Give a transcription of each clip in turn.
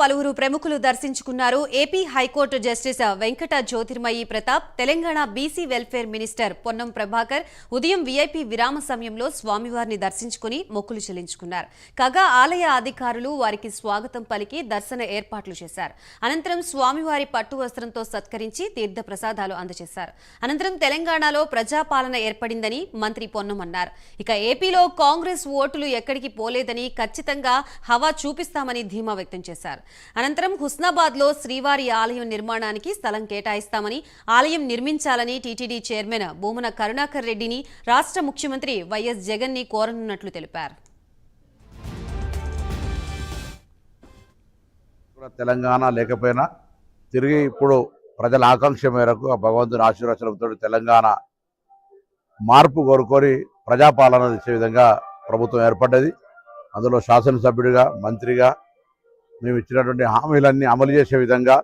పలువురు ప్రముఖులు దర్శించుకున్నారు. AP high court justice Venkata Jyothirmayi Pratap Telangana BC welfare minister Ponnam Prabhakar ఉదయం VIP విరామ సమయంలో స్వామివారిని దర్శించుకుని మొక్కులు చెల్లించుకున్నారు. కాగా ఆలయ అధికారులు వారికి స్వాగతం పలికి దర్శన ఏర్పాట్లు చేశారు. అనంతరం స్వామివారి పట్టు వస్త్రంతో సత్కరించి తీర్థ ప్రసాదాలు అందజేశారు. అనంతరం తెలంగాణలో ప్రజాపాలన ఏర్పడిందని మంత్రి పొన్నం అన్నారు. ఇక ఏపీలో కాంగ్రెస్ ఓటులు ఎక్కడికి పోలేదని ఖచ్చితంగా హవా చూపిస్తామని ధీమా వ్యక్తం చేశారు. అనంతరం హుస్నాబాద్లో శ్రీవారి ఆలయం నిర్మాణానికి స్థలం కేటాయిస్తామని ఆలయం నిర్మించాలని టీటీడీ చైర్మన్ భూమన కరుణాకర్ రెడ్డిని రాష్ట్ర ముఖ్యమంత్రి వైఎస్ జగన్ని కోరనున్నట్లు తెలిపారు. తెలంగాణ లేకపోయినా తిరిగి ఇప్పుడు ప్రజల ఆకాంక్ష మేరకు ఆ భగవంతుని ఆశీర్వచనంతో తెలంగాణ మార్పు కోరుకొని ప్రజాపాలన ఇచ్చే విధంగా ప్రభుత్వం ఏర్పడ్డది. అందులో శాసనసభ్యుడిగా మంత్రిగా మేము ఇచ్చినటువంటి హామీలన్నీ అమలు చేసే విధంగా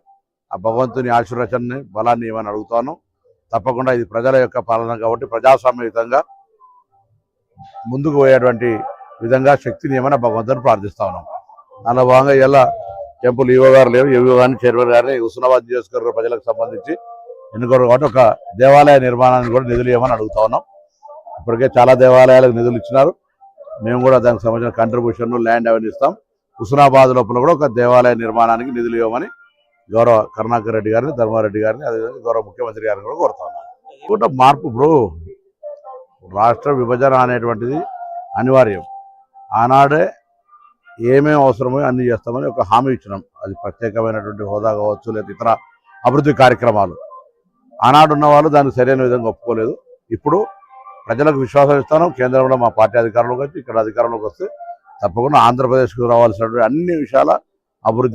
ఆ భగవంతుని ఆశీర్వచనని బలాన్ని ఏమని అడుగుతాను. తప్పకుండా ఇది ప్రజల యొక్క పాలన కాబట్టి ప్రజాస్వామ్యయుతంగా ముందుకు పోయేటువంటి విధంగా శక్తిని ఏమైనా భగవంతుని ప్రార్థిస్తా ఉన్నాం. దానిలో భాగంగా ఇలా టెంపుల్ ఈవో గారు లేవు ఈవో గారిని చైర్మన్ గారిని హుస్నాబాద్ నియోజకవర్గ ప్రజలకు సంబంధించి ఎన్నుకోరు కాబట్టి ఒక దేవాలయ నిర్మాణాన్ని కూడా నిధులు ఏమని అడుగుతా ఉన్నాం. ఇప్పటికే చాలా దేవాలయాలకు నిధులు ఇచ్చినారు. మేము కూడా దానికి సంబంధించిన కంట్రిబ్యూషన్ ల్యాండ్ అవన్నీ ఇస్తాం. హుస్నాబాద్ లోపల కూడా ఒక దేవాలయ నిర్మాణానికి నిధులు ఇవ్వమని గౌరవ కరుణాకర్ రెడ్డి గారిని ధర్మారెడ్డి గారిని అదేవిధంగా గౌరవ ముఖ్యమంత్రి గారిని కూడా కోరుతా ఉన్నాను కూడా మార్పు ఇప్పుడు రాష్ట్ర విభజన అనేటువంటిది అనివార్యం. ఆనాడే ఏమేమి అవసరమో అన్ని చేస్తామని ఒక హామీ ఇచ్చినాం. అది ప్రత్యేకమైనటువంటి హోదా కావచ్చు లేదా ఇతర అభివృద్ధి కార్యక్రమాలు. ఆనాడు ఉన్న వాళ్ళు దాన్ని సరైన విధంగా ఒప్పుకోలేదు. ఇప్పుడు ప్రజలకు విశ్వాసం ఇస్తాను. కేంద్రంలో మా పార్టీ అధికారంలోకి వచ్చి ఇక్కడ అధికారంలోకి వస్తే తప్పకుండా ఆంధ్రప్రదేశ్కు రావాల్సినటువంటి అన్ని విషయాల అభివృద్ధి